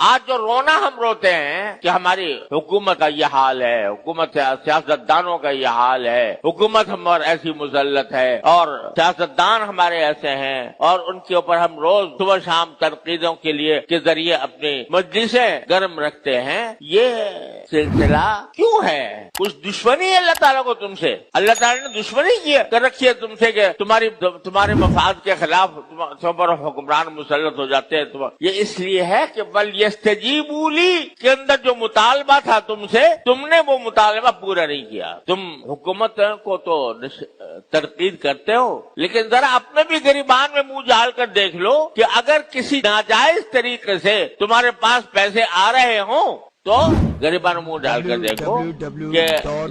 آج جو رونا ہم روتے ہیں کہ ہماری حکومت کا یہ حال ہے، حکومت سیاستدانوں کا یہ حال ہے، حکومت ہم اور ایسی مسلط ہے اور سیاستدان ہمارے ایسے ہیں اور ان کے اوپر ہم روز صبح شام تنقیدوں کے لیے کے ذریعے اپنی مجلسیں گرم رکھتے ہیں۔ یہ سلسلہ کیوں ہے؟ کچھ دشمنی ہے اللہ تعالیٰ کو تم سے۔ اللہ تعالیٰ نے دشمنی کی ہے، کر رکھی ہے تم سے کہ تمہاری تمہارے مفاد کے خلاف تم پر حکمران مسلط ہو جاتے ہیں۔ یہ اس لیے ہے کہ بل یہ بولی کے اندر جو مطالبہ تھا تم سے، تم نے وہ مطالبہ پورا نہیں کیا۔ تم حکومت کو تو ترتیب کرتے ہو، لیکن ذرا اپنے بھی گریبان میں منہ جال کر دیکھ لو کہ اگر کسی ناجائز طریقے سے تمہارے پاس پیسے آ رہے ہوں تو غریبان منہ ڈال کر دیکھو کہ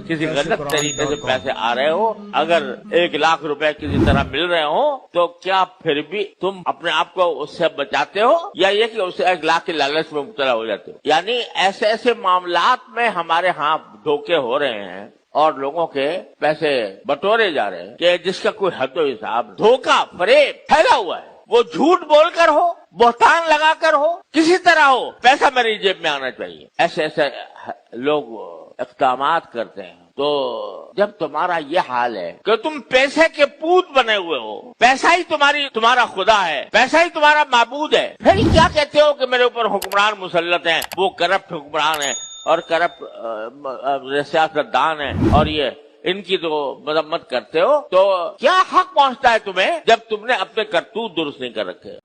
کسی غلط طریقے سے پیسے آ رہے ہو اگر ایک لاکھ روپے کسی طرح مل رہے ہوں تو کیا پھر بھی تم اپنے آپ کو اس سے بچاتے ہو یا یہ کہ اسے ایک لاکھ کے لالچ میں مبتلا ہو جاتے ہو؟ یعنی ایسے ایسے معاملات میں ہمارے ہاں دھوکے ہو رہے ہیں اور لوگوں کے پیسے بٹورے جا رہے ہیں کہ جس کا کوئی حد و حساب دھوکہ فریب پھیلا ہوا ہے۔ وہ جھوٹ بول کر ہو، بہتان لگا کر ہو، کسی طرح ہو، پیسہ میری جیب میں آنا چاہیے۔ ایسے ایسے لوگ اقدامات کرتے ہیں۔ تو جب تمہارا یہ حال ہے کہ تم پیسے کے پوت بنے ہوئے ہو، پیسہ ہی تمہاری، تمہارا خدا ہے، پیسہ ہی تمہارا معبود ہے، پھر کیا کہتے ہو کہ میرے اوپر حکمران مسلط ہیں؟ وہ کرپٹ حکمران ہیں اور کرپٹ سیاست دان ہیں اور یہ ان کی تو مذمت کرتے ہو، تو کیا حق پہنچتا ہے تمہیں جب تم نے اپنے کرتوت درست نہیں کر رکھے؟